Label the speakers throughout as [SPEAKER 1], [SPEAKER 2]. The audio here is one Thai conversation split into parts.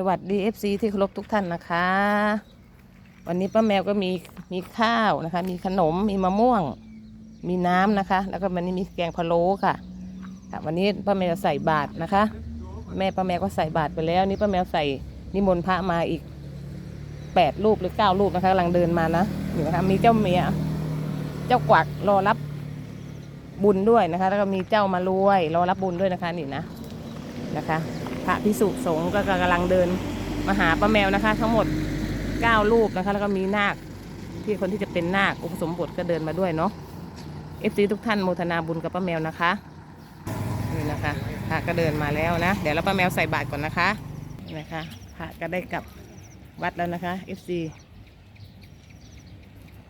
[SPEAKER 1] สวัสดี FC ที่เคารพทุกท่านนะคะ วันนี้ป้าแมวก็มีมีข้าวนะคะ มีขนมมีมะม่วง มีน้ำนะคะ แล้วก็วันนี้มีแกงพะโล้ค่ะค่ะ วันนี้ป้าแมวใส่บาตรนะคะ แม่ป้าแมวก็ใส่บาตรไปแล้ว นี่ป้าแมวใส่นิมนต์พระมาอีกแปดรูปหรือเก้ารูปนะคะกำลังเดินมานะนี่นะคะมีเจ้าเมียเจ้ากวักรอรับบุญด้วยนะคะ แล้วก็มีเจ้ามารวยรอรับบุญด้วยนะคะนี่นะนะคะ พระพิสุสงฆ์ก็กำลังเดินมาหาป้าแมวนะคะ ทั้งหมดเก้ารูปนะคะ แล้วก็มีนาคที่คนที่จะเป็นนาคอุปสมบทก็เดินมาด้วยเนาะเอฟซีทุกท่านโมทนาบุญกับป้าแมวนะคะนี่นะคะพระก็เดินมาแล้วนะ เดี๋ยวเราป้าแมวใส่บาตรก่อนนะคะนี่นะคะพระก็ได้กลับวัดแล้วนะคะเอฟซี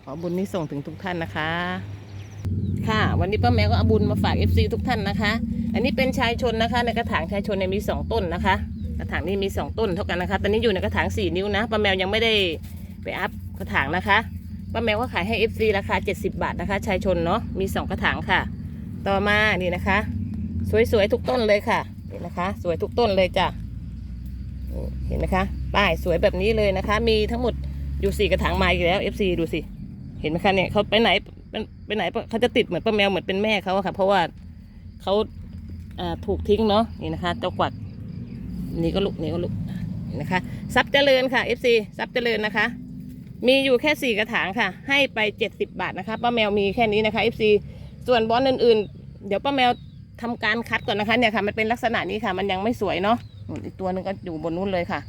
[SPEAKER 1] ขอบุญนี้ส่งถึงทุกท่านนะคะ ค่ะ วันนี้ป้าแมวก็เอาบุญมาฝากเอฟซีทุกท่านนะคะ อันนี้เป็นชายชนนะคะ ในกระถางชายชนเนี่ยมีสองต้นนะคะ กระถางนี้มีสองต้นเท่ากันนะคะ ตอนนี้อยู่ในกระถางสี่นิ้วนะป้าแมวยังไม่ได้ไปอัพกระถางนะคะป้าแมวก็ขายให้ FC ราคา 70 บาทนะคะชายชนเนาะมีสองกระถางค่ะ ต่อมานี่นะคะ สวยๆทุกต้นเลยค่ะนี่นะคะ สวยทุกต้นเลยจ้ะเห็นไหมคะป้ายสวยแบบนี้เลยนะคะ มีทั้งหมดอยู่สี่กระถางไมาอีกแล้ว FC ดูสิ เห็นไหมคะเนี่ยเขาไปไหน เป็นไปไหนเขาจะติดเหมือนป้าแมวเหมือนเป็นแม่เขาค่ะ เพราะว่าเขาถูกทิ้งเนาะนี่นะคะ เจ้ากวักนี่ก็ลุกนี่ก็ลุกนนะคะซับเจริญค่ะ FC ซับเจริญนะคะ มีอยู่แค่สี่กระถางค่ะ ให้ไปเจ็ดสิบบาทนะคะป้าแมวมีแค่นี้นะคะ FC ส่วนบอลอื่นๆ เดี๋ยวป้าแมวทำการคัดก่อนนะคะเนี่ยค่ะมันเป็นลักษณะนี้ค่ะ มันยังไม่สวยเนาะอีกตัวหนึงก็อยู่บนนู้นเลยค่ะ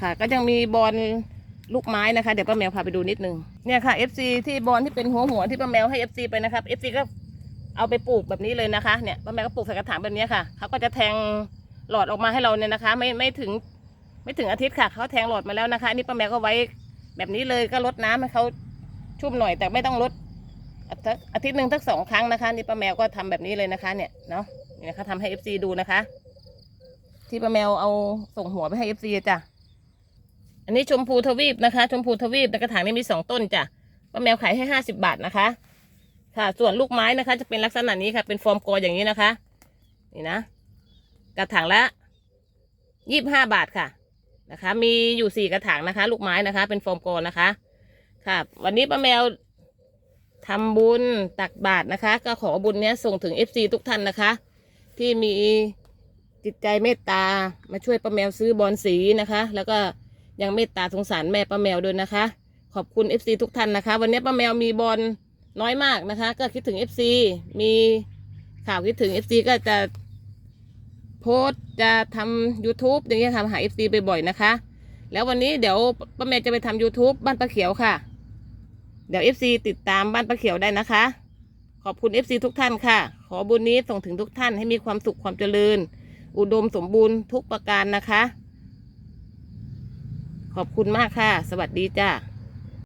[SPEAKER 1] ค่ะ ก็ยังมีบอล ลูกไม้นะคะ เดี๋ยวป้าแมวพาไปดูนิดนึงเนี่ยค่ะ FC ที่บอลที่เป็นหัวหัวที่ป้าแมวให้ FC ไปนะครับ FC ก็เอาไปปลูกแบบนี้เลยนะคะเนี่ยป้าแม่ก็ปลูกใส่กระถางแบบนี้ค่ะเขาก็จะแทงหลอดออกมาให้เราเนี่ยนะคะ ไม่ไม่ถึงไม่ถึงอาทิตย์ค่ะเขาแทงหลอดมาแล้วนะคะอันนี่ป้าแม่ก็ไว้แบบนี้เลยก็ลดน้ำให้เขาชุ่มหน่อยแต่ไม่ต้องลดอาทิตย์หนึ่งทั้งสองครั้งนะคะ นี่ป้าแมวก็ทำแบบนี้เลยนะคะ เนี่ยเนาะนี่นะคะทำให้เอฟซีดูนะคะ ที่ป้าแมวเอาส่งหัวไปให้เอฟซีจ้ะ อันนี้ชมพูทวีปนะคะ ชมพูทวีปในกระถางนี้มีสองต้นจ้ะป้าแมวขายให้ห้าสิบบาทนะคะ ค่ะ ส่วนลูกไม้นะคะ จะเป็นลักษณะนี้ค่ะ เป็นฟอร์มกออย่างนี้นะคะ นี่นะ กระถางละยี่บห้าบาทค่ะ นะคะ มีอยู่สี่กระถางนะคะ ลูกไม้นะคะ เป็นฟอร์มกอนะคะ ค่ะ วันนี้ป้าแมวทำบุญตักบาตรนะคะ ก็ขอบุญเนี้ยส่งถึงเอฟซีทุกท่านนะคะ ที่มีจิตใจเมตตามาช่วยป้าแมวซื้อบอลสีนะคะ แล้วก็ ยังเมตตาสงสารแม่ป้าแมวด้วยนะคะ ขอบคุณเอฟซีทุกท่านนะคะ วันนี้ป้าแมวมีบอลน้อยมากนะคะ ก็คิดถึง FC มีข่าวคิดถึง FC ก็จะโพสจะทำ YouTube อย่างเงี้ยทำหา FC ไปบ่อยๆนะคะ แล้ววันนี้เดี๋ยวป้าแม่จะไปทำ YouTube บ้านป้าเขียวค่ะ เดี๋ยว FC ติดตามบ้านป้าเขียวได้นะคะ ขอบคุณ FC ทุกท่านค่ะ ขอบุญนี้ส่งถึงทุกท่านให้มีความสุขความเจริญ อุดมสมบูรณ์ทุกประการนะคะ ขอบคุณมากค่ะ สวัสดีจ้า